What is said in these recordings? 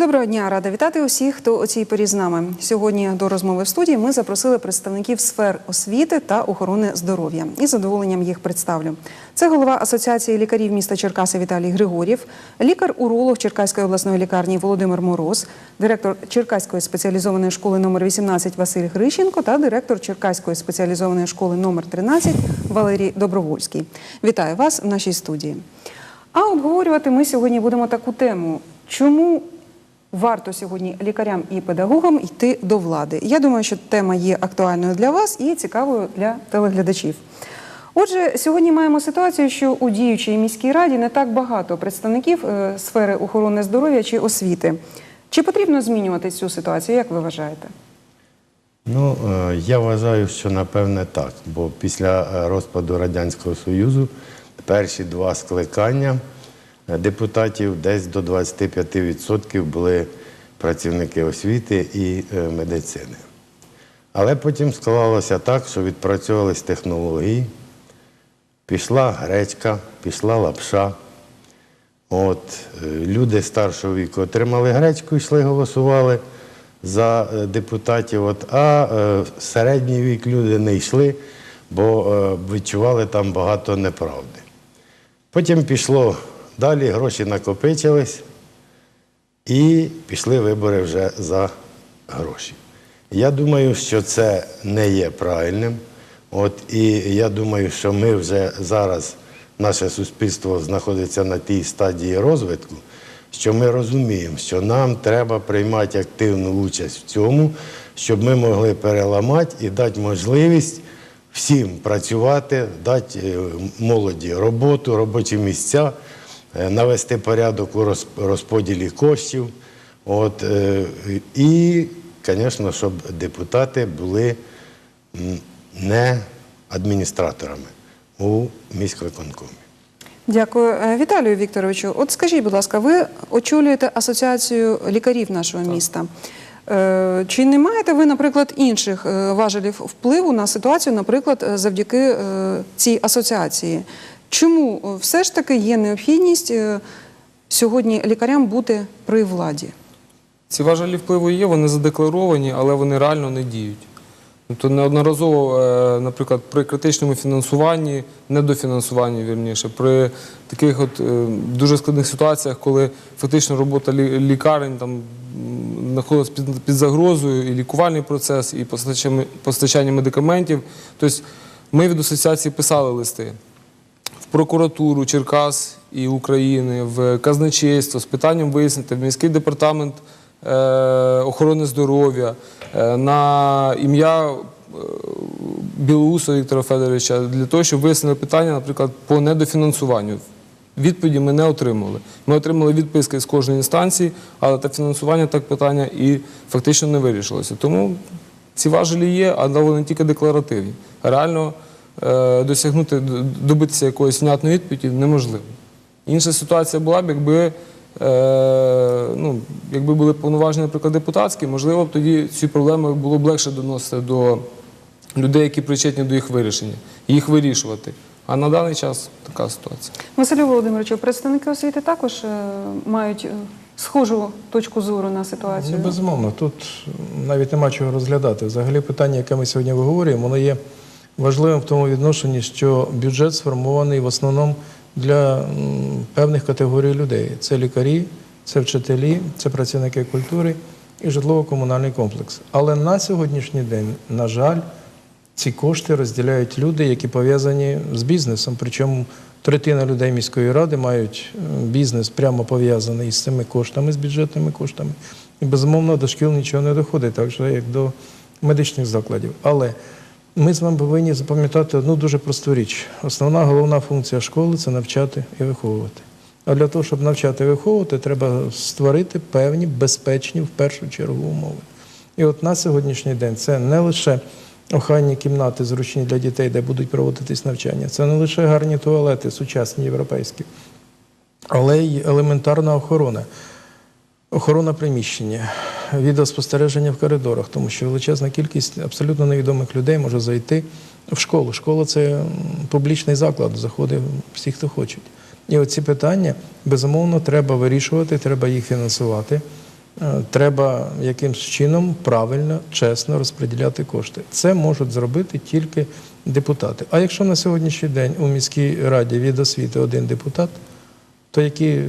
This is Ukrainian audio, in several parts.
Доброго дня, рада вітати усіх, хто о цій порі з нами. Сьогодні до розмови в студії ми запросили представників сфер освіти та охорони здоров'я. І задоволенням їх представлю. Це голова Асоціації лікарів міста Черкаси Віталій Григорів, лікар-уролог Черкаської обласної лікарні Володимир Мороз, директор Черкаської спеціалізованої школи номер 18 Василь Грищенко та директор Черкаської спеціалізованої школи номер 13 Валерій Добровольський. Вітаю вас в нашій студії. А обговорювати ми сьогодні будемо таку тему. Чому варто сьогодні лікарям і педагогам йти до влади? Я думаю, що тема є актуальною для вас і цікавою для телеглядачів. Отже, сьогодні маємо ситуацію, що у діючій міській раді не так багато представників е, сфери охорони здоров'я чи освіти. Чи потрібно змінювати цю ситуацію? Як ви вважаєте? Ну, е, я вважаю, що напевне так, бо після е, розпаду Радянського Союзу перші два скликання депутатів десь до 25% були працівники освіти і е, медицини. Але потім склалося так, що відпрацьовувались технології, пішла гречка, пішла лапша. От, е, люди старшого віку отримали гречку, йшли, голосували за е, депутатів, от, а середній вік люди не йшли, бо відчували там багато неправди. Потім пішло далі, гроші накопичились, і пішли вибори вже за гроші. Я думаю, що це не є правильним. От, і я думаю, що ми вже зараз, наше суспільство знаходиться на тій стадії розвитку, що ми розуміємо, що нам треба приймати активну участь в цьому, щоб ми могли переламати і дати можливість всім працювати, дати е, молоді роботу, робочі місця, навести порядок у розподілі коштів. От, е, і, звісно, щоб депутати були не адміністраторами у міськвиконкомі. Дякую, Е, Віталію Вікторовичу. От скажіть, будь ласка, ви очолюєте асоціацію лікарів нашого міста. Е, Чи не маєте ви, наприклад, інших е, важелів впливу на ситуацію, наприклад, е, завдяки е, цій асоціації? Чому е, все ж таки є необхідність е, сьогодні лікарям бути при владі? Ці важелі впливу є, вони задекларовані, але вони реально не діють. Тобто неодноразово, е, наприклад, при критичному фінансуванні, недофінансуванні, вірніше, при таких от дуже складних ситуаціях, коли фактично робота лікарень там м, знаходилась під, під загрозою, і лікувальний процес, і постачання, медикаментів. Тобто ми від асоціації писали листи прокуратуру Черкас і України, в казначейство з питанням вияснити в міський департамент е, охорони здоров'я е, на ім'я е, Білоуса Віктора Федоровича для того, щоб вияснили питання, наприклад, по недофінансуванню. Відповіді ми не отримали. Ми отримали відписки з кожної інстанції, але та фінансування так питання і фактично не вирішилося. Тому ці важелі є, але вони тільки декларативні. Реально досягнути, добитися якоїсь внятної відповіді неможливо. Інша ситуація була б, якби, е, ну, якби були повноваження, наприклад, депутатські, можливо, б тоді ці проблеми було б легше доносити до людей, які причетні до їх вирішення, їх вирішувати. А на даний час така ситуація. Василю Володимировичу, представники освіти також е, мають е, схожу точку зору на ситуацію. Ну, безумовно, тут навіть нема чого розглядати. Взагалі питання, яке ми сьогодні виговорюємо, воно є важливим в тому відношенні, що бюджет сформований в основному для певних категорій людей. Це лікарі, це вчителі, це працівники культури і житлово-комунальний комплекс. Але на сьогоднішній день, на жаль, ці кошти розділяють люди, які пов'язані з бізнесом. Причому третина людей міської ради мають е, бізнес прямо пов'язаний із цими коштами, з бюджетними коштами. І безумовно до шкіл нічого не доходить, так же як до медичних закладів. Але ми з вами повинні запам'ятати одну дуже просту річ. Основна головна функція школи це навчати і виховувати. А для того, щоб навчати і виховувати, треба створити певні безпечні в першу чергу умови. І от на сьогоднішній день це не лише охайні кімнати, зручні для дітей, де будуть проводитись навчання, це не лише гарні туалети, сучасні європейські, але й елементарна охорона. Охорона приміщення, відеоспостереження в коридорах, тому що величезна кількість абсолютно невідомих людей може зайти в школу. Школа це публічний заклад, заходить всі, хто хочуть. І оці питання, безумовно, треба вирішувати, треба їх фінансувати. е, треба якимсь чином правильно, чесно розподіляти кошти. Це можуть зробити тільки депутати. А якщо на сьогоднішній день у міській раді від освіти один депутат, то які е,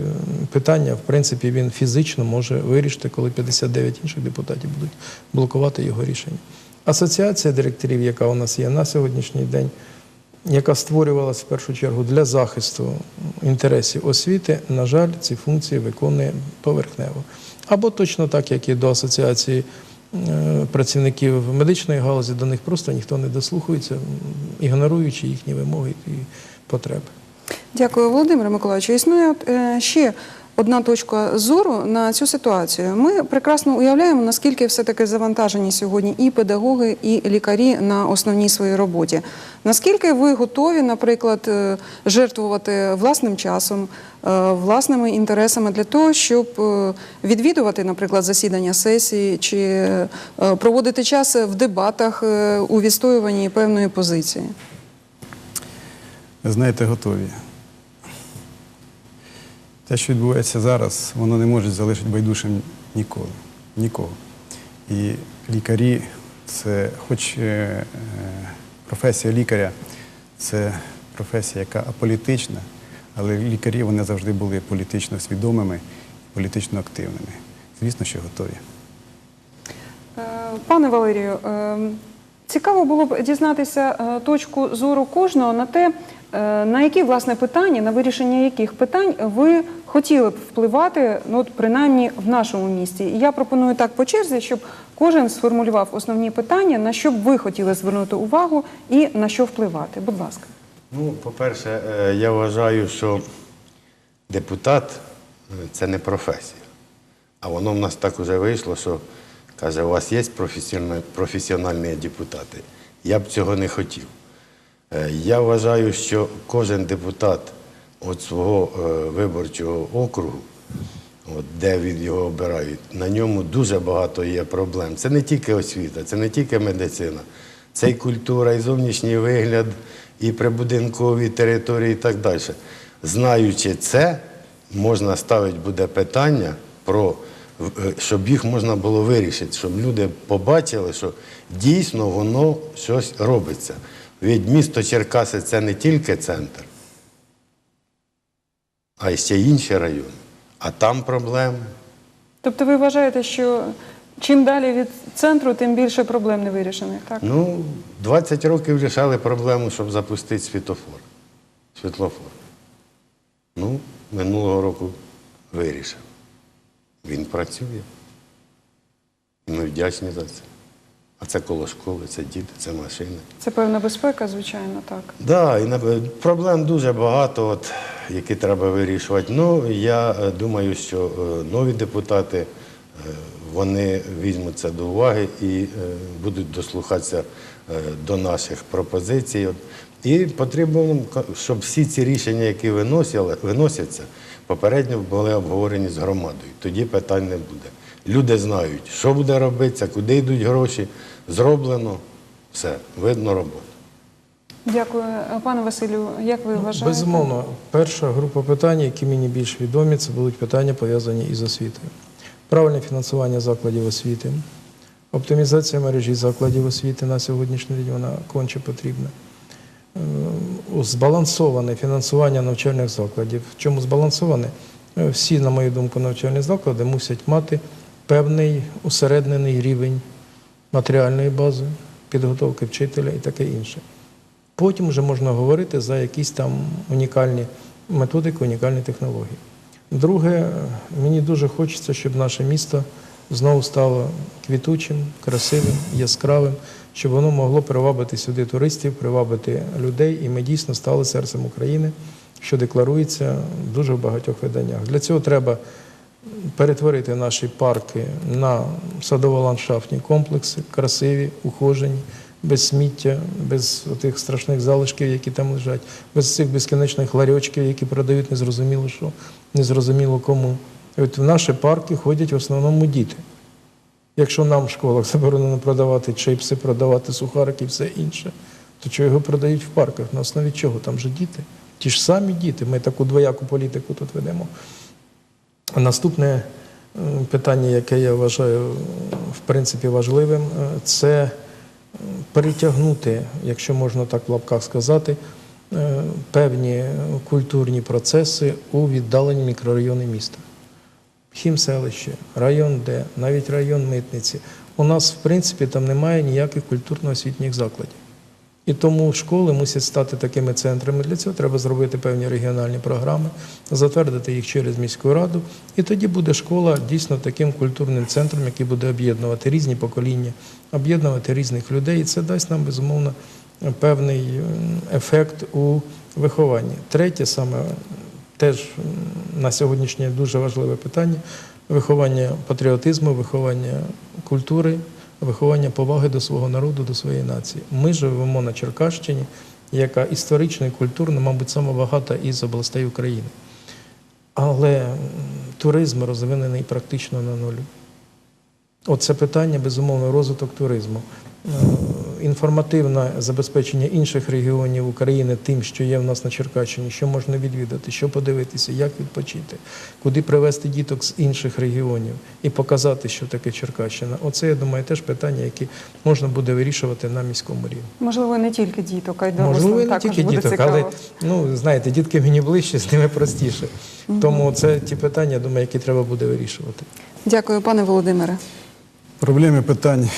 питання, в принципі, він фізично може вирішити, коли 59 інших депутатів будуть блокувати його рішення. Асоціація директорів, яка у нас є на сьогоднішній день, яка створювалася в першу чергу для захисту інтересів освіти, на жаль, ці функції виконує поверхнево. Або точно так, як і до асоціації е, працівників медичної галузі, до них просто ніхто не дослухається, ігноруючи їхні вимоги і потреби. Дякую, Володимире Миколаївичу. Існує е, ще одна точка зору на цю ситуацію. Ми прекрасно уявляємо, наскільки все-таки завантажені сьогодні і педагоги, і лікарі на основній своїй роботі. Наскільки ви готові, наприклад, е, жертвувати власним часом, е, власними інтересами для того, щоб відвідувати, наприклад, засідання сесії чи проводити час в дебатах у відстоюванні певної позиції? Знаєте, готові. Те, що відбувається зараз, воно не може залишити байдужим ніколи. Нікого. І лікарі це, хоч е, професія лікаря це професія, яка аполітична, але лікарі вони завжди були політично свідомими, політично активними. Звісно, що готові. Е, Пане Валерію, е, цікаво було б дізнатися е, точку зору кожного на те, на які власне питання, на вирішення яких питань ви хотіли б впливати, ну от принаймні в нашому місті. І я пропоную так по черзі, щоб кожен сформулював основні питання, на що б ви хотіли звернути увагу і на що впливати. Будь ласка. Ну, по-перше, е, я вважаю, що депутат е, це не професія. А воно в нас так уже вийшло, що каже, у вас є професіональні депутати. Я б цього не хотів. Е, Я вважаю, що кожен депутат от свого е, виборчого округу, де від його обирають, на ньому дуже багато є проблем. Це не тільки освіта, це не тільки медицина, це і культура, і зовнішній вигляд, і прибудинкові території, і так далі. Знаючи це, можна ставити буде питання про е, щоб їх можна було вирішити, щоб люди побачили, що дійсно воно щось робиться. Від місто Черкаси це не тільки центр, а й ще інші райони. А там проблеми. Тобто ви вважаєте, що чим далі від центру, тим більше проблем не вирішених, так? Ну, 20 років рішали проблему, щоб запустити світофор. Світлофор. Ну, минулого року вирішив. Він працює. Ми вдячні за це. А це коло школи, це діти, це машини. Це певна безпека, звичайно, так. Да, і на- проблем дуже багато, от, які треба вирішувати. Ну, я е, думаю, що е, нові депутати е, вони візьмуть це до уваги і будуть дослухатися до наших пропозицій. І потрібно, щоб всі ці рішення, які виносили, виносяться, попередньо були обговорені з громадою. Тоді питань не буде. Люди знають, що буде робитися, куди йдуть гроші. Зроблено, все, видно роботу. Дякую, пане Василю. Як ви вважаєте? Безумовно, перша група питань, які мені більш відомі, це будуть питання пов'язані із освітою. Правильне фінансування закладів освіти, оптимізація мережі закладів освіти на сьогоднішній день вона конче потрібна. Е, Збалансоване фінансування навчальних закладів. Чому збалансоване? Е, Всі, на мою думку, навчальні заклади мусять мати певний усереднений рівень матеріальної бази, підготовки вчителя і таке інше. Потім вже можна говорити за якісь там унікальні методики, унікальні технології. Друге, мені дуже хочеться, щоб наше місто знову стало квітучим, красивим, яскравим, щоб воно могло привабити сюди туристів, привабити людей, і ми дійсно стали серцем України, що декларується дуже в багатьох виданнях. Для цього треба перетворити наші парки на садово-ландшафтні комплекси, красиві, ухожені, без сміття, без тих страшних залишків, які там лежать, без цих безкінечних ларьочків, які продають незрозуміло що, незрозуміло кому. От в наші парки ходять в основному діти. Якщо нам в школах заборонено продавати чипси, продавати сухарики і все інше, то чого його продають в парках? На основі чого? Там же діти. Ті ж самі діти. Ми таку двояку політику тут ведемо. Наступне питання, яке я вважаю в принципі важливим, е, це м, перетягнути, якщо можна так в лапках сказати, е, певні культурні процеси у віддалені мікрорайони міста. Хімселище, район Д, навіть район митниці. У нас, в принципі, там немає ніяких культурно-освітніх закладів. І тому школи мусять стати такими центрами. Для цього треба зробити певні регіональні програми, затвердити їх через міську раду. І тоді буде школа дійсно таким культурним центром, який буде об'єднувати різні покоління, об'єднувати різних людей. І це дасть нам безумовно певний ефект у вихованні. Третє саме теж на сьогоднішнє дуже важливе питання виховання патріотизму, виховання культури, виховання поваги до свого народу, до своєї нації. Ми живемо на Черкащині, яка історично і культурно, мабуть, сама багата із областей України. Але туризм розвинений практично на нулю. Оце питання, безумовно, розвиток туризму. Е, Інформативне забезпечення інших регіонів України тим, що є в нас на Черкащині, що можна відвідати, що подивитися, як відпочити, куди привезти діток з інших регіонів і показати, що таке Черкащина. Оце, я думаю, теж питання, які можна буде вирішувати на міському рівні. Можливо, не тільки діток, а й дорослим Можливо, не тільки буде діток, цікаво. але ну знаєте, дітки мені ближче, з ними простіше. Тому це ті питання, я думаю, які треба буде вирішувати. Дякую, пане Володимире. Проблем і питань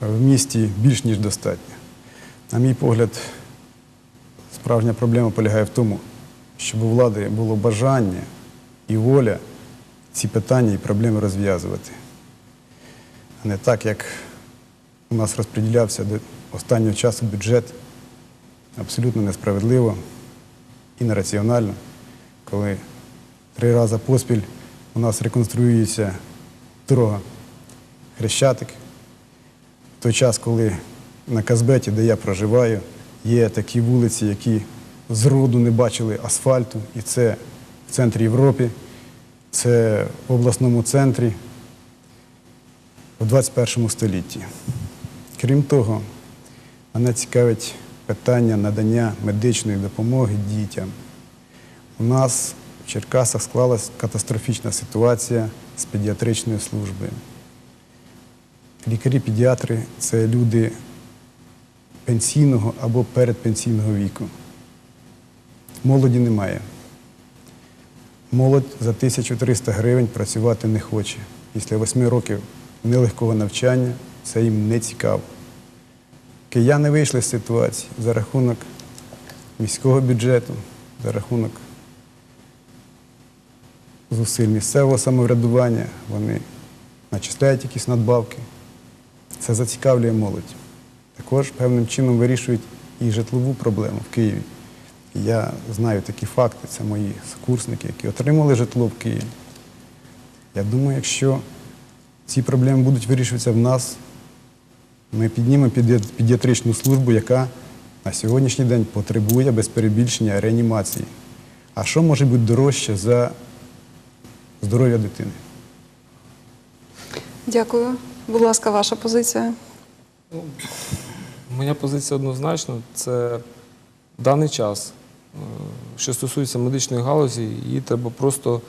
в місті більш ніж достатньо. На мій погляд, справжня проблема полягає в тому, щоб у влади було бажання і воля ці питання і проблеми розв'язувати. А не так, як у нас розподілявся до останнього часу бюджет абсолютно несправедливо і нераціонально, коли три рази поспіль у нас реконструюється дорога Хрещатик. Той час, коли на Казбеті, де я проживаю, є такі вулиці, які зроду не бачили асфальту, і це в центрі Європи, це в обласному центрі в 21 столітті. Крім того, мене цікавить питання надання медичної допомоги дітям. У нас в Черкасах склалась катастрофічна ситуація з педіатричною службою. Лікарі-педіатри це люди пенсійного або передпенсійного віку. Молоді немає. Молодь за 1300 гривень працювати не хоче. Після восьми років нелегкого навчання це їм не цікаво. Кияни вийшли з ситуації за рахунок міського бюджету, за рахунок зусиль місцевого самоврядування, вони начисляють якісь надбавки. Це зацікавлює молодь. Також певним чином вирішують і житлову проблему в Києві. Я знаю такі факти, це мої курсники, які отримали житло в Києві. Я думаю, якщо ці проблеми будуть вирішуватися в нас, ми піднімемо педі- педіатричну службу, яка на сьогоднішній день потребує без перебільшення реанімації. А що може бути дорожче за здоров'я дитини? Дякую. Будь ласка, ваша позиція. Моя позиція однозначно це в даний час, е, що стосується медичної галузі, її треба просто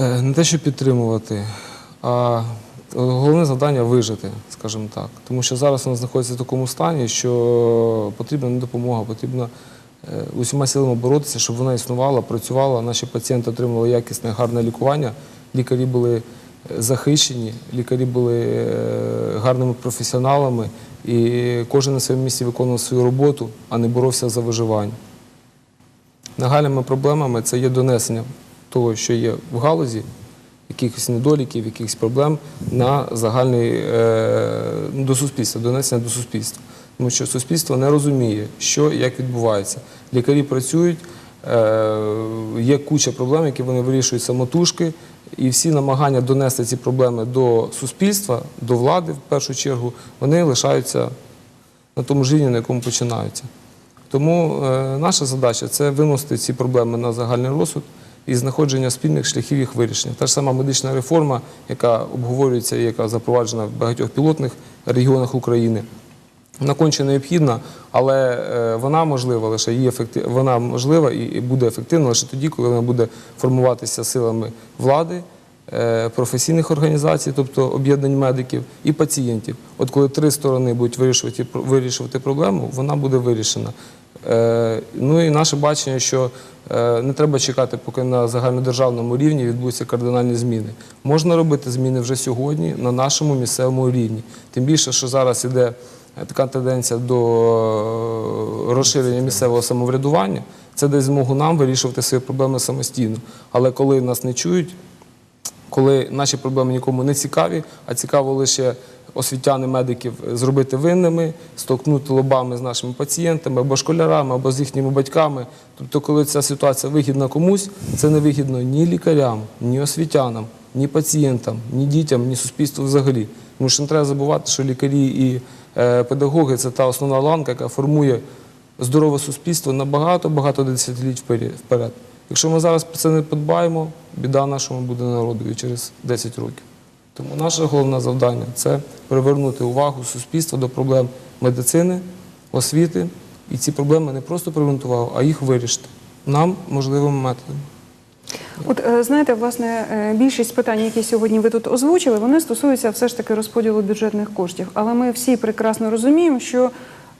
е, не те, що підтримувати, а головне завдання вижити, скажімо так. Тому що зараз вона знаходиться в такому стані, що потрібна не допомога, потрібно е, усіма силами боротися, щоб вона існувала, працювала, наші пацієнти отримували якісне, гарне лікування, лікарі були захищені, лікарі були е, гарними професіоналами, і кожен на своєму місці виконував свою роботу, а не боровся за виживання. Нагальними проблемами це є донесення того, що є в галузі, якихось недоліків, якихось проблем на загальний е, до суспільства, донесення до суспільства. Тому що суспільство не розуміє, що і як відбувається. Лікарі працюють, е, є куча проблем, які вони вирішують самотужки, і всі намагання донести ці проблеми до суспільства, до влади в першу чергу, вони лишаються на тому ж рівні, на якому починаються. Тому е, наша задача це виносити ці проблеми на загальний розсуд і знаходження спільних шляхів їх вирішення. Та ж сама медична реформа, яка обговорюється і яка запроваджена в багатьох пілотних регіонах України. Вона конче необхідна, але е, вона можлива лише її ефекти... вона можлива і буде ефективна лише тоді, коли вона буде формуватися силами влади е, професійних організацій, тобто об'єднань медиків, і пацієнтів. От коли три сторони будуть вирішувати, вирішувати проблему, вона буде вирішена. Е, Ну і наше бачення, що не треба чекати, поки на загальнодержавному рівні відбудуться кардинальні зміни. Можна робити зміни вже сьогодні на нашому місцевому рівні. Тим більше, що зараз іде така тенденція до е, розширення місцевого самоврядування. Це дасть змогу нам вирішувати свої проблеми самостійно. Але коли нас не чують, коли наші проблеми нікому не цікаві, а цікаво лише освітяни медиків зробити винними, столкнути лобами з нашими пацієнтами або школярами, або з їхніми батьками. Тобто, коли ця ситуація вигідна комусь, це не вигідно ні лікарям, ні освітянам, ні пацієнтам, ні дітям, ні суспільству взагалі. Тому що не треба забувати, що лікарі і е, педагоги це та основна ланка, яка формує здорове суспільство на багато-багато десятиліть вперед-. Якщо ми зараз про це не подбаємо, біда нашому буде народові через 10 років. Тому наше головне завдання це привернути увагу суспільства до проблем медицини, освіти. І ці проблеми не просто привернути увагу, а їх вирішити нам можливими методами. От е, знаєте, власне, е, більшість питань, які сьогодні ви тут озвучили, вони стосуються все ж таки розподілу бюджетних коштів. Але ми всі прекрасно розуміємо, що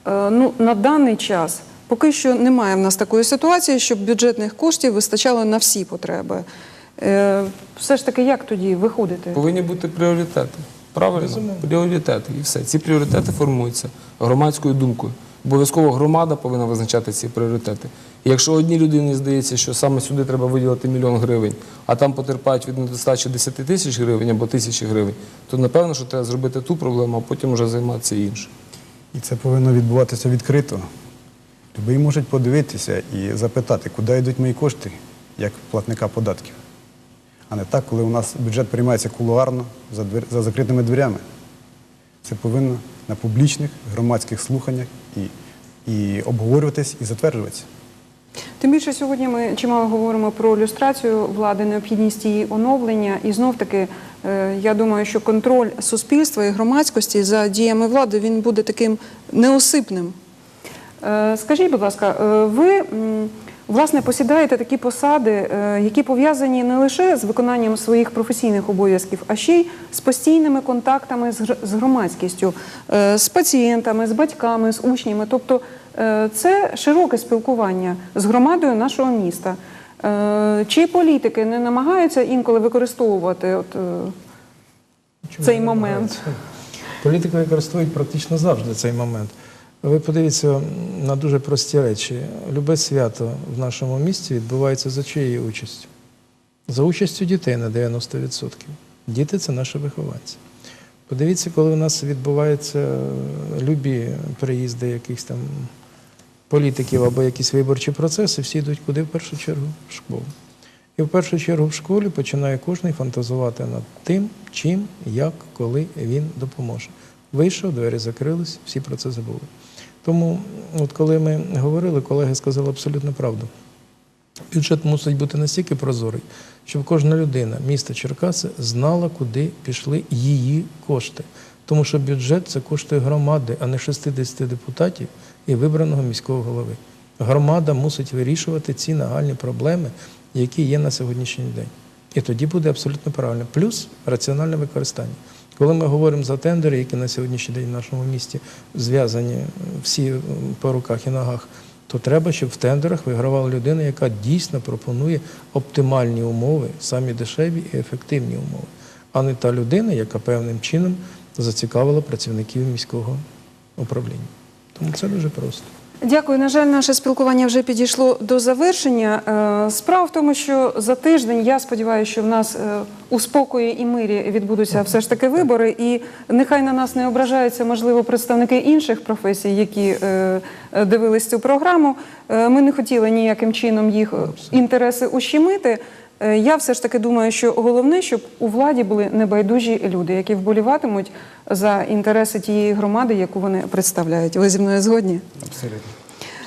е, ну, на даний час поки що немає в нас такої ситуації, щоб бюджетних коштів вистачало на всі потреби. Все ж таки, як тоді виходити? Повинні бути пріоритети. Правильно? Пріоритети. І все. Ці пріоритети формуються громадською думкою. Обов'язково громада повинна визначати ці пріоритети. Якщо одній людині здається, що саме сюди треба виділити мільйон гривень, а там потерпають від недостачі 10 тисяч гривень або тисячі гривень, то напевно, що треба зробити ту проблему, а потім вже займатися іншою. І це повинно відбуватися відкрито. Любий може подивитися і запитати, куди йдуть мої кошти, як платника податків. А не так, коли у нас бюджет приймається кулуарно за закритими дверями. Це повинно на публічних громадських слуханнях і, і обговорюватись і затверджуватися. Тим більше сьогодні ми чимало говоримо про люстрацію влади, необхідність її оновлення. І знов таки, е, я думаю, що контроль суспільства і громадськості за діями влади він буде таким неосипним. Е, Скажіть, будь ласка, е, ви власне посідаєте такі посади, які пов'язані не лише з виконанням своїх професійних обов'язків, а ще й з постійними контактами з громадськістю, з пацієнтами, з батьками, з учнями. Тобто це широке спілкування з громадою нашого міста. Е, Чи політики не намагаються інколи використовувати от, е, Чому Цей момент. Політики використовують практично завжди цей момент. Ви подивіться на дуже прості речі. Любе свято в нашому місті відбувається за чиєю участю? За участю дітей на 90%. Діти це наші вихованці. Подивіться, коли у нас відбуваються любі приїзди якихось там політиків або якісь виборчі процеси, всі йдуть куди в першу чергу? В школу. І в першу чергу в школі починає кожен фантазувати над тим, чим, як, коли він допоможе. Вийшов, двері закрились, всі про це забули. Тому, от коли ми говорили, колеги сказали абсолютно правду. Бюджет мусить бути настільки прозорий, щоб кожна людина міста Черкаси знала, куди пішли її кошти. Тому що бюджет це кошти громади, а не 60 депутатів і вибраного міського голови. Громада мусить вирішувати ці нагальні проблеми, які є на сьогоднішній день. І тоді буде абсолютно правильно. Плюс раціональне використання. Коли ми говоримо за тендери, які на сьогоднішній день в нашому місті зв'язані е, всі е, по руках і ногах, то треба, щоб в тендерах вигравала людина, яка дійсно пропонує оптимальні умови, самі дешеві і ефективні умови, а не та людина, яка певним чином зацікавила працівників міського управління. Тому це дуже просто. Дякую. На жаль, наше спілкування вже підійшло до завершення. Е, Справа в тому, що за тиждень я сподіваюся, що в нас е, у спокої і мирі відбудуться все ж таки вибори, і нехай на нас не ображаються, можливо, представники інших професій, які е, дивились цю програму. Ми не хотіли ніяким чином їх інтереси ущемити. Е, Я все ж таки думаю, що головне, щоб у владі були небайдужі люди, які вболіватимуть за інтереси тієї громади, яку вони представляють. Ви зі мною згодні? Абсолютно.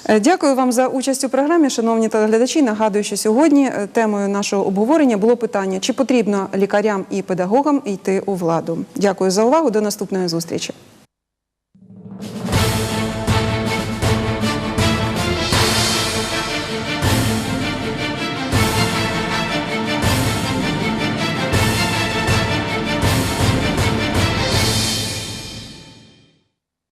Е, Дякую вам за участь у програмі, шановні телеглядачі. Нагадую, що сьогодні е, темою нашого обговорення було питання, чи потрібно лікарям і педагогам йти у владу. Дякую за увагу. До наступної зустрічі.